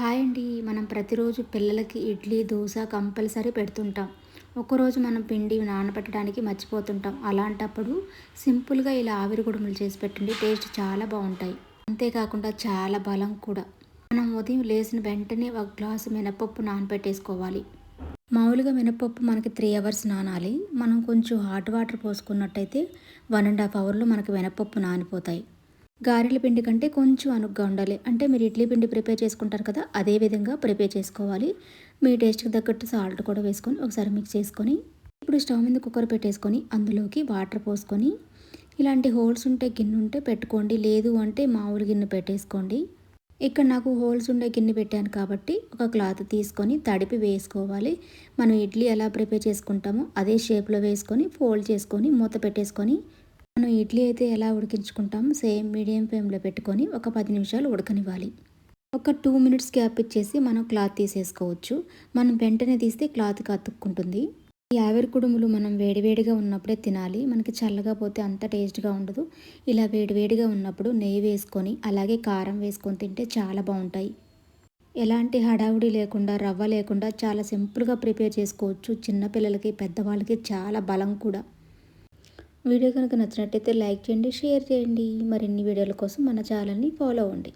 Hi అండి. మనం ప్రతిరోజు పిల్లలకి ఇడ్లీ దోశ కంపల్సరీ పెడుతుంటాం. ఒకరోజు మనం పిండి నానబెట్టడానికి మర్చిపోతుంటాం. అలాంటప్పుడు సింపుల్గా ఇలా ఆవిరి గుడుములు చేసి పెట్టండి. టేస్ట్ చాలా బాగుంటాయి. అంతేకాకుండా చాలా బలం కూడా. మనం ఉదయం లేచిన వెంటనే ఒక గ్లాసు మినపప్పు నానబెట్టేసుకోవాలి. మామూలుగా మినపప్పు మనకి త్రీ అవర్స్ నానాలి. మనం కొంచెం హాట్ వాటర్ పోసుకున్నట్టయితే వన్ అండ్ హాఫ్ అవర్లో మనకి మినపప్పు నానిపోతాయి. గారెల పిండి కంటే కొంచెం అనుగ్గా ఉండాలి. అంటే మీరు ఇడ్లీ పిండి ప్రిపేర్ చేసుకుంటారు కదా అదే విధంగా ప్రిపేర్ చేసుకోవాలి. మీ టేస్ట్కి తగ్గట్టు సాల్ట్ కూడా వేసుకొని ఒకసారి మిక్స్ చేసుకొని ఇప్పుడు స్టవ్ మీద కుక్కర్ పెట్టేసుకొని అందులోకి వాటర్ పోసుకొని ఇలాంటి హోల్స్ ఉంటే గిన్నె ఉంటే పెట్టుకోండి. లేదు అంటే మామూలు గిన్నె పెట్టేసుకోండి. ఇక్కడ నాకు హోల్స్ ఉండే గిన్నె పెట్టాను కాబట్టి ఒక క్లాత్ తీసుకొని తడిపి వేసుకోవాలి. మనం ఇడ్లీ ఎలా ప్రిపేర్ చేసుకుంటామో అదే షేప్లో వేసుకొని ఫోల్డ్ చేసుకొని మూత పెట్టేసుకొని మనం ఇడ్లీ అయితే ఎలా ఉడికించుకుంటాం? సేమ్ మీడియం ఫ్లేమ్లో పెట్టుకొని ఒక పది నిమిషాలు ఉడకనివ్వాలి. ఒక టూ మినిట్స్ గ్యాప్ ఇచ్చేసి మనం క్లాత్ తీసేసుకోవచ్చు. మనం వెంటనే తీస్తే క్లాత్ అతుక్కుంటుంది ఈ ఆవిరి కుడుములు మనం వేడివేడిగా ఉన్నప్పుడే తినాలి. మనకి చల్లగా పోతే అంత టేస్ట్గా ఉండదు. ఇలా వేడివేడిగా ఉన్నప్పుడు నెయ్యి వేసుకొని అలాగే కారం వేసుకొని తింటే చాలా బాగుంటాయి. ఎలాంటి హడావుడి లేకుండా రవ్వ లేకుండా చాలా సింపుల్గా ప్రిపేర్ చేసుకోవచ్చు. చిన్నపిల్లలకి పెద్దవాళ్ళకి చాలా బలం కూడా. వీడియో కనుక నచ్చినట్టయితే లైక్ చేయండి షేర్ చేయండి. మరిన్ని వీడియోల కోసం మన ఛానల్ని ఫాలో అవ్వండి.